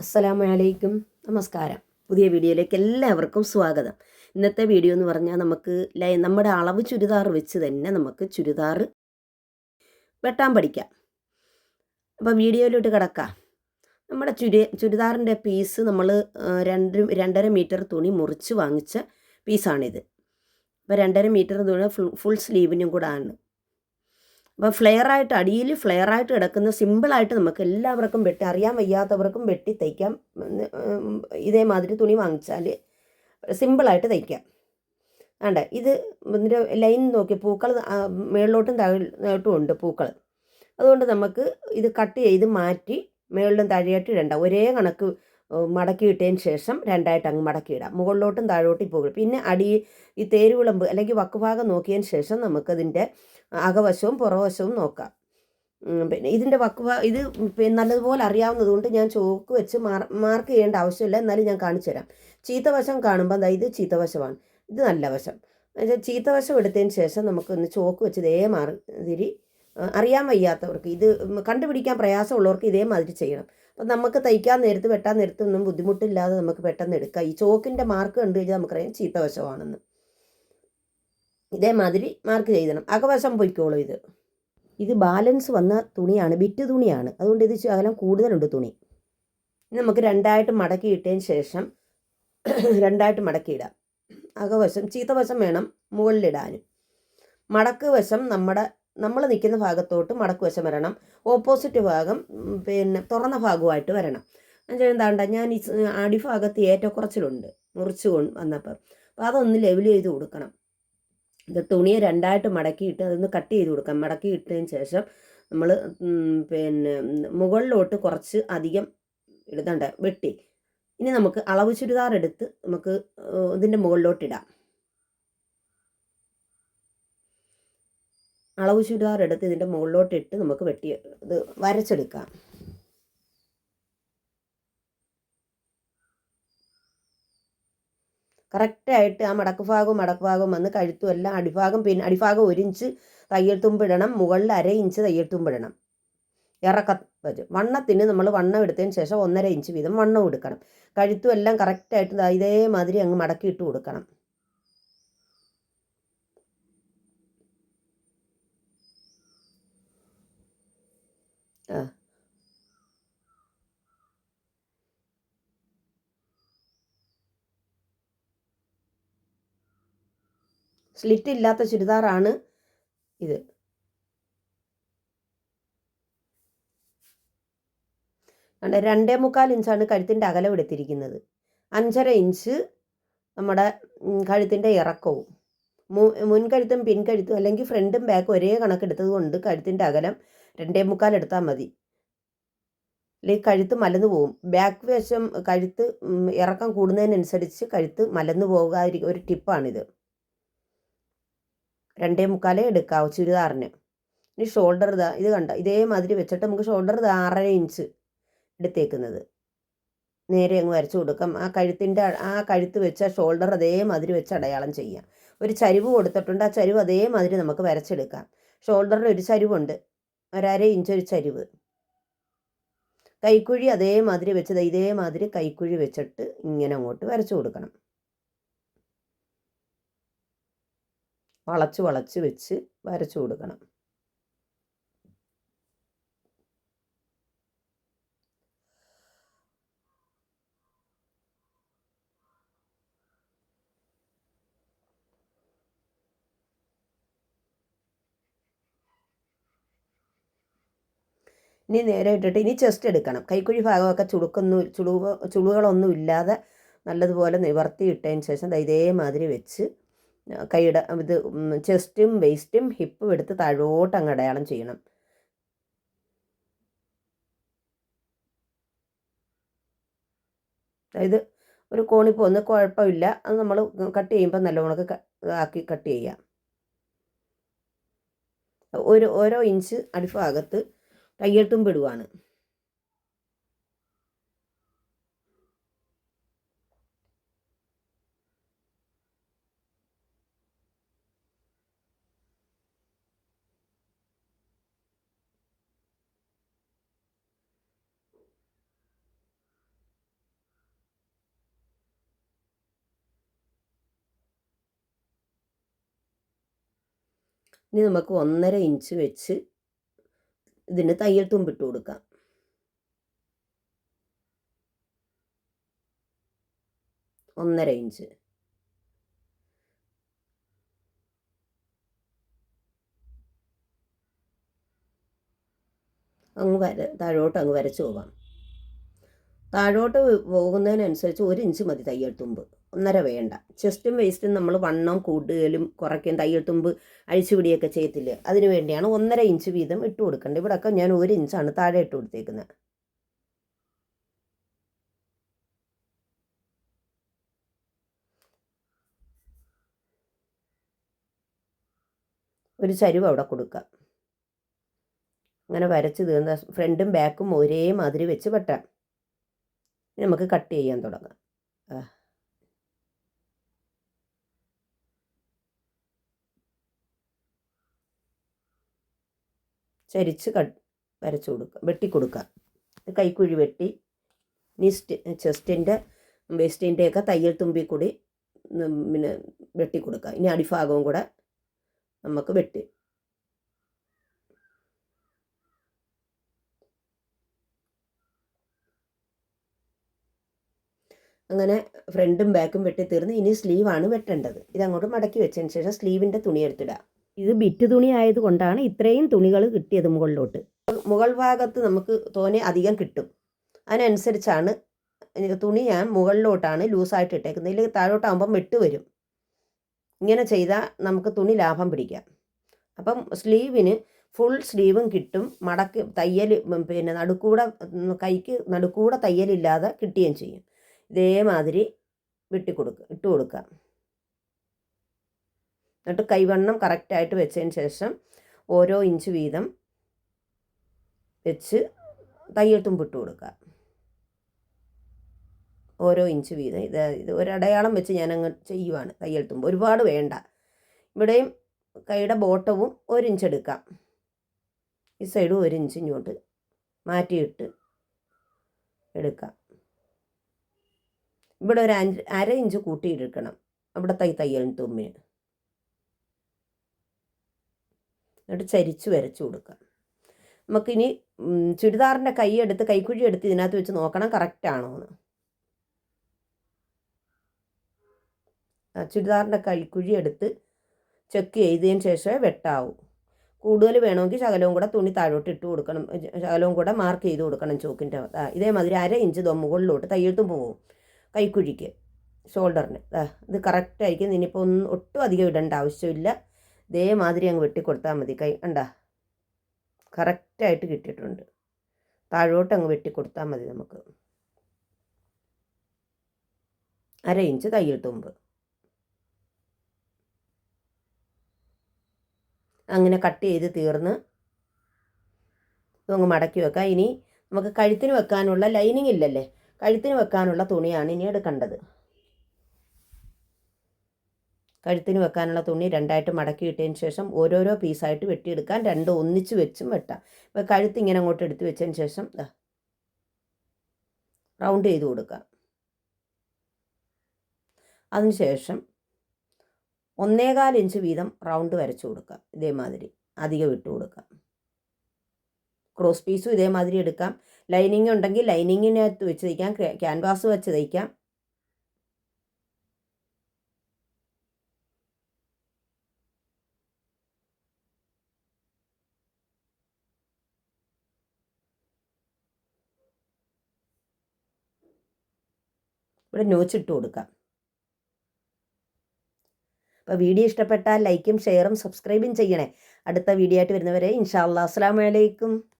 അസ്സലാമു അലൈക്കും നമസ്കാരം. പുതിയ വീഡിയോയിലേക്ക് എല്ലാവർക്കും സ്വാഗതം. ഇന്നത്തെ വീഡിയോ എന്ന് പറഞ്ഞാൽ നമുക്ക് ലൈ നമ്മുടെ അളവ് ചുരിദാർ വെച്ച് തന്നെ നമുക്ക് ചുരിദാർ വെട്ടാൻ പഠിക്കാം. അപ്പോൾ വീഡിയോയിലോട്ട് കിടക്കാം. നമ്മുടെ ചുരി ചുരിദാറിന്റെ പീസ് നമ്മൾ രണ്ട് രണ്ടര മീറ്റർ തുണി മുറിച്ച് വാങ്ങിച്ച പീസാണിത്. അപ്പോൾ രണ്ടര മീറ്റർ തുണി ഫുൾ ഫുൾ സ്ലീവിനും കൂടെ ആണ്. അപ്പോൾ ഫ്ലെയറായിട്ട് അടിയിൽ ഫ്ലെയറായിട്ട് കിടക്കുന്ന സിമ്പിളായിട്ട് നമുക്ക് എല്ലാവർക്കും വെട്ടി അറിയാൻ വയ്യാത്തവർക്കും വെട്ടി തയ്ക്കാം. ഇതേമാതിരി തുണി വാങ്ങിച്ചാൽ സിമ്പിളായിട്ട് തയ്ക്കാം. വേണ്ട ഇത് ഇതിന്റെ ലൈൻ നോക്കി പൂക്കൾ മേളിലോട്ടും താഴോട്ടും ഉണ്ട് പൂക്കൾ. അതുകൊണ്ട് നമുക്ക് ഇത് കട്ട് ചെയ്ത് മാറ്റി മേളിലും താഴെയായിട്ട് ഇടണ്ട. ഒരേ കണക്ക് ഏഹ്, മടക്കി ഇട്ടതിന് ശേഷം രണ്ടായിട്ട് അങ്ങ് മടക്കി ഇടാം. മുകളിലോട്ടും താഴോട്ടും പോകും പിന്നെ അടി ഈ തേരുവിളമ്പ് അല്ലെങ്കിൽ വക്കുഭാഗം നോക്കിയതിന് ശേഷം നമുക്കതിന്റെ അകവശവും പുറവശവും നോക്കാം. പിന്നെ ഇതിന്റെ വക്കുഭാഗം ഇത് നല്ലതുപോലെ അറിയാവുന്നതുകൊണ്ട് ഞാൻ ചോക്ക് വെച്ച് മാർ മാർക്ക് ചെയ്യേണ്ട ആവശ്യമില്ല. എന്നാലും ഞാൻ കാണിച്ചു തരാം. ചീത്തവശം കാണുമ്പോൾ അതായത് ചീത്തവശമാണ് ഇത് നല്ല വശം. ചീത്തവശം എടുത്തതിന് ശേഷം നമുക്കൊന്ന് ചോക്ക് വെച്ച് ഇതേ മാറി ആ, അറിയാൻ വയ്യാത്തവർക്ക് ഇത് കണ്ടുപിടിക്കാൻ പ്രയാസമുള്ളവർക്ക് ഇതേമാതിരി ചെയ്യണം. അപ്പം നമുക്ക് തയ്ക്കാൻ നേരത്ത് വെട്ടാൻ നേരത്ത് ഒന്നും ബുദ്ധിമുട്ടില്ലാതെ നമുക്ക് പെട്ടെന്ന് എടുക്കാം. ഈ ചോക്കിന്റെ മാർക്ക് കണ്ടു കഴിഞ്ഞാൽ നമുക്കറിയാം ചീത്തവശമാണെന്ന് ഇതേമാതിരി മാർക്ക് ചെയ്തണം. അകവശം പൊയ്ക്കോളും ഇത്. ഇത് ബാലൻസ് വന്ന തുണിയാണ് ബിറ്റ് തുണിയാണ്. അതുകൊണ്ട് ഇത് ശകലം കൂടുതലുണ്ട് തുണി. നമുക്ക് രണ്ടായിട്ട് മടക്കി ഇട്ടതിന് ശേഷം രണ്ടായിട്ട് മടക്കിയിടാം അകവശം ചീത്തവശം വേണം മുകളിലിടാനും. മടക്ക് വശം നമ്മുടെ നമ്മൾ നിൽക്കുന്ന ഭാഗത്തോട്ട് മടക്കുവശം വരണം. ഓപ്പോസിറ്റ് ഭാഗം പിന്നെ തുറന്ന ഭാഗമായിട്ട് വരണം. എന്നുവെച്ചാൽ എന്താണ്ട ഞാൻ ഈ അടിഭാഗത്ത് ഏറ്റക്കുറച്ചിലുണ്ട്. മുറിച്ചു കൊണ്ട് വന്നപ്പോൾ അപ്പോൾ അതൊന്ന് ലെവൽ ചെയ്ത് കൊടുക്കണം. ഇത് തുണിയെ രണ്ടായിട്ട് മടക്കിയിട്ട് അതൊന്ന് കട്ട് ചെയ്ത് കൊടുക്കാം മടക്കി ഇട്ടതിന് ശേഷം നമ്മൾ പിന്നെ മുകളിലോട്ട് കുറച്ച് അധികം ഇടുന്നുണ്ട്. വെട്ടി. ഇനി നമുക്ക് അളവ് ചുരിദാർ എടുത്ത് നമുക്ക് ഇതിന്റെ മുകളിലോട്ട് അളവ് ചുരിദാർ എടുത്ത് ഇതിന്റെ മുകളിലോട്ട് ഇട്ട് നമുക്ക് വെട്ടി ഇത് വരച്ചെടുക്കാം. കറക്റ്റായിട്ട് ആ മടക്ക് ഭാഗവും മടക്ക് ഭാഗവും വന്ന് കഴുത്തും എല്ലാം അടിഭാഗം പിന്നെ അടിഭാഗം ഒരു ഇഞ്ച് തയ്യൽ തുമ്പിടണം മുകളിൽ അര ഇഞ്ച് തയ്യൽ തുമ്പിടണം ഇറക്ക വണ്ണത്തിന് നമ്മൾ വണ്ണം എടുത്തതിന് ശേഷം ഒന്നര ഇഞ്ച് വീതം വണ്ണം എടുക്കണം കഴുത്തും എല്ലാം കറക്റ്റായിട്ട് ഇതേമാതിരി അങ്ങ് മടക്കി ഇട്ട് കൊടുക്കണം സ്ലിറ്റ് ഇല്ലാത്ത ചുരിദാറാണ് ഇത്. കണ്ട രണ്ടേ മുക്കാൽ ഇഞ്ചാണ് കഴുത്തിന്റെ അകലം എടുത്തിരിക്കുന്നത്. അഞ്ചര ഇഞ്ച് നമ്മുടെ കഴുത്തിന്റെ ഇറക്കവും. മുൻകഴുത്തും പിൻകഴുത്തും അല്ലെങ്കിൽ ഫ്രണ്ടും ബാക്കും ഒരേ കണക്കെടുത്തത് കൊണ്ട് കഴുത്തിന്റെ അകലം രണ്ടേ മുക്കാൽ എടുത്താൽ മതി. അല്ലെങ്കിൽ കഴുത്ത് മലന്നു പോകും ബാക്ക് വശം കഴുത്ത് ഇറക്കം കൂടുന്നതിനനുസരിച്ച് കഴുത്ത് മലന്നു പോകാതിരിക്കും ഒരു ടിപ്പാണിത്. രണ്ടേ മുക്കാലേ എടുക്കാവൂ ചുരിദാറിന്. ഇനി ഷോൾഡർ ഇതാ ഇത് കണ്ട? ഇതേമാതിരി വെച്ചിട്ട് നമുക്ക് ഷോൾഡർ ഇത് ആറര ഇഞ്ച് എടുത്തേക്കുന്നത്. നേരെ അങ്ങ് വരച്ചു കൊടുക്കാം. ആ കഴുത്തിന്റെ ആ കഴുത്ത് വെച്ച ഷോൾഡർ അതേമാതിരി വെച്ച് അടയാളം ചെയ്യാം. ഒരു ചരിവ് കൊടുത്തിട്ടുണ്ട്. ആ ചരിവ് അതേമാതിരി നമുക്ക് വരച്ചെടുക്കാം. ഷോൾഡറിന് ഒരു ചരിവുണ്ട്. ഒരര ഇഞ്ച് ഒരു ചരിവ്. കൈക്കുഴി അതേമാതിരി വെച്ചത് ഇതേമാതിരി കൈക്കുഴി വെച്ചിട്ട് ഇങ്ങനെ അങ്ങോട്ട് വരച്ചു കൊടുക്കണം. വളച്ച് വളച്ച് വെച്ച് വരച്ചു കൊടുക്കണം. ഇനി നേരെ ഇട്ടിട്ട് ഇനി ചെസ്റ്റ് എടുക്കണം. കൈക്കുഴി ഭാഗമൊക്കെ ചുളുക്കൊന്നും ചുളുവ ചുളുകളൊന്നും ഇല്ലാതെ നല്ലതുപോലെ നിവർത്തി ഇട്ടതിന് ശേഷം ഇതേമാതിരി വെച്ച് കൈയുടെ ഇത് ചെസ്റ്റും വെയ്സ്റ്റും ഹിപ്പും എടുത്ത് താഴോട്ട് അങ്ങ് അടയാളം ചെയ്യണം. അതായത് ഒരു കോണി പോകുന്ന കുഴപ്പമില്ല. അത് നമ്മൾ കട്ട് ചെയ്യുമ്പോൾ നല്ലവണ്ണം ക- ആക്കി കട്ട് ചെയ്യാം. ഒരു ഓരോ ഇഞ്ച് അടിഭാഗത്ത് തയ്യൽത്തും പെടുവാണ് ഇനി നമുക്ക് ഒന്നര ഇഞ്ച് വെച്ച് ഇതിന് തയ്യൽ തുമ്പിട്ട് കൊടുക്കാം. ഒന്നര ഇഞ്ച്. അങ്ങ് വര താഴോട്ട് അങ്ങ് വരച്ച് പോകാം. താഴോട്ട് പോകുന്നതിനനുസരിച്ച് ഒരു ഇഞ്ച് മതി തയ്യൽ തുമ്പ് ഒന്നര വേണ്ട. ചെസ്റ്റും വേസ്റ്റും നമ്മൾ വണ്ണം കൂടുതലും കുറയ്ക്കും തയ്യൽ തുമ്പ് അഴിച്ചുപിടിയൊക്കെ ചെയ്യത്തില്ല? അതിന് വേണ്ടിയാണ് ഒന്നര ഇഞ്ച് വീതം ഇട്ട് കൊടുക്കേണ്ടത് ഇവിടെയൊക്കെ ഞാൻ ഒരു ഇഞ്ചാണ് താഴെ ഇട്ട് കൊടുത്തേക്കുന്നത് ഒരു ചരിവ് അവിടെ കൊടുക്കാം. അങ്ങനെ വരച്ച് തീർന്ന ഫ്രണ്ടും ബാക്കും ഒരേ മാതിരി വെച്ച് വെട്ടാം. നമുക്ക് കട്ട് ചെയ്യാൻ തുടങ്ങാം. ചരിച്ച് കട്ട് വരച്ച് കൊടുക്കുക വെട്ടി കൊടുക്കുക കൈക്കുഴി വെട്ടി നിസ്റ്റ് ചെസ്റ്റിന്റെ വെസ്റ്റിന്റെയൊക്കെ തയ്യൽ തുമ്പി കൂടി പിന്നെ വെട്ടി കൊടുക്കുക ഇനി അടിഭാഗവും കൂടെ നമുക്ക് വെട്ടി അങ്ങനെ ഫ്രണ്ടും ബാക്കും വെട്ടി തീർന്ന് ഇനി സ്ലീവാണ് വെട്ടേണ്ടത്. ഇതങ്ങോട്ട് മടക്കി വെച്ചതിന് ശേഷം സ്ലീവിന്റെ തുണി എടുത്തിടാം. ഇത് ബിറ്റ് തുണി ആയതുകൊണ്ടാണ് ഇത്രയും തുണികൾ കിട്ടിയത് മുകളിലോട്ട്. മുകൾ ഭാഗത്ത് നമുക്ക് തോനെ അധികം കിട്ടും. അതിനനുസരിച്ചാണ് തുണി ഞാൻ മുകളിലോട്ടാണ് ലൂസായിട്ട് ഇട്ടേക്കുന്നത്. ഇല്ലെങ്കിൽ താഴോട്ടാകുമ്പം വെട്ട് വരും. ഇങ്ങനെ ചെയ്താൽ നമുക്ക് തുണി ലാഭം പിടിക്കാം. അപ്പം സ്ലീവിന് ഫുൾ സ്ലീവും കിട്ടും. മടക്ക് തയ്യൽ പിന്നെ നടുക്കൂടെ കൈക്ക് നടുക്കൂടെ തയ്യലില്ലാതെ കിട്ടുകയും ചെയ്യും. ഇതേമാതിരി വെട്ടിക്കൊടുക്കുക ഇട്ട് കൊടുക്കുക എന്നിട്ട് കൈവണ്ണം കറക്റ്റായിട്ട് വെച്ചതിന് ശേഷം ഓരോ ഇഞ്ച് വീതം വെച്ച് തയ്യൽ തുമ്പിട്ട് കൊടുക്കുക ഓരോ ഇഞ്ച് വീതം. ഇത് ഇത് ഒരടയാളം വെച്ച് ഞാൻ അങ്ങ് ചെയ്യുവാണ് തയ്യൽ തുമ്പ്. ഒരുപാട് വേണ്ട. ഇവിടെയും കൈയുടെ ബോട്ടവും ഒരു ഇഞ്ച് എടുക്കാം. ഈ സൈഡും ഒരു ഇഞ്ച് ഇങ്ങോട്ട് മാറ്റിയിട്ട് എടുക്കാം. ഇവിടെ ഒരു അഞ്ച് അര ഇഞ്ച് കൂട്ടിയെടുക്കണം. തൈ തയ്യൽ തുമ്മിന് എന്നിട്ട് ചരിച്ച് വരച്ചു കൊടുക്കാം നമുക്കിനി ചുരിദാറിന്റെ കൈ എടുത്ത് കൈക്കുഴി എടുത്ത് ഇതിനകത്ത് വെച്ച് നോക്കണം കറക്റ്റാണോ എന്ന്. ചുരിദാറിന്റെ കൈക്കുഴി എടുത്ത് ചെക്ക് ചെയ്തതിന് ശേഷമേ വെട്ടാവൂ. കൂടുതൽ വേണമെങ്കിൽ ശകലവും കൂടെ തുണി താഴോട്ട് ഇട്ട് കൊടുക്കണം. ശകലവും കൂടെ മാർക്ക് ചെയ്ത് കൊടുക്കണം ചോക്കിന്റെ ഇതേമാതിരി അര ഇഞ്ച് മുകളിലോട്ട് തയ്യൽത്തും പോകും കൈക്കുഴിക്ക് ഷോൾഡറിന് ഇത് കറക്റ്റായിരിക്കും ഇനിയിപ്പോൾ ഒന്നും ഒട്ടും അധികം ഇടേണ്ട ആവശ്യമില്ല. ഇതേമാതിരി അങ്ങ് വെട്ടിക്കൊടുത്താൽ മതി. കൈ കണ്ട? കറക്റ്റായിട്ട് കിട്ടിയിട്ടുണ്ട്. താഴോട്ട് അങ്ങ് വെട്ടിക്കൊടുത്താൽ മതി നമുക്ക്. അര ഇഞ്ച് തയ്യൽ തുമ്പ്. അങ്ങനെ കട്ട് ചെയ്ത് തീർന്ന് ഇതങ്ങ് മടക്കി വെക്കാം. ഇനി നമുക്ക് കഴുത്തിന് വെക്കാനുള്ള ലൈനിങ് ഇല്ലല്ലേ? കഴുത്തിന് വെക്കാനുള്ള തുണിയാണ് ഇനി എടുക്കേണ്ടത്. കഴുത്തിന് വെക്കാനുള്ള തുണി രണ്ടായിട്ട് മടക്കി ഇട്ടതിന് ശേഷം ഓരോരോ പീസായിട്ട് വെട്ടിയെടുക്കാൻ രണ്ട് ഒന്നിച്ച് വെച്ചും വെട്ടാം. ഇപ്പോൾ കഴുത്ത് ഇങ്ങനെ അങ്ങോട്ട് എടുത്ത് വെച്ചതിന് ശേഷം റൗണ്ട് ചെയ്ത് കൊടുക്കാം. അതിനുശേഷം ഒന്നേകാൽ ഇഞ്ച് വീതം റൗണ്ട് വരച്ചു കൊടുക്കാം. ഇതേമാതിരി അധികം ഇട്ട് കൊടുക്കാം. ക്രോസ് പീസും ഇതേമാതിരി എടുക്കാം. ലൈനിങ് ഉണ്ടെങ്കിൽ ലൈനിങ്ങിനകത്ത് വെച്ച് തയ്ക്കാം. ക്യാൻവാസ് വെച്ച് തയ്ക്കാം. ഇവിടെ നോച്ചിട്ട് കൊടുക്കാം. അപ്പോൾ വീഡിയോ ഇഷ്ടപ്പെട്ടാൽ ലൈക്കും ഷെയറും സബ്സ്ക്രൈബും ചെയ്യണേ. അടുത്ത വീഡിയോ ആയിട്ട് വരുന്നവരെ ഇൻഷാ അല്ലാ അസ്സാം വലൈക്കും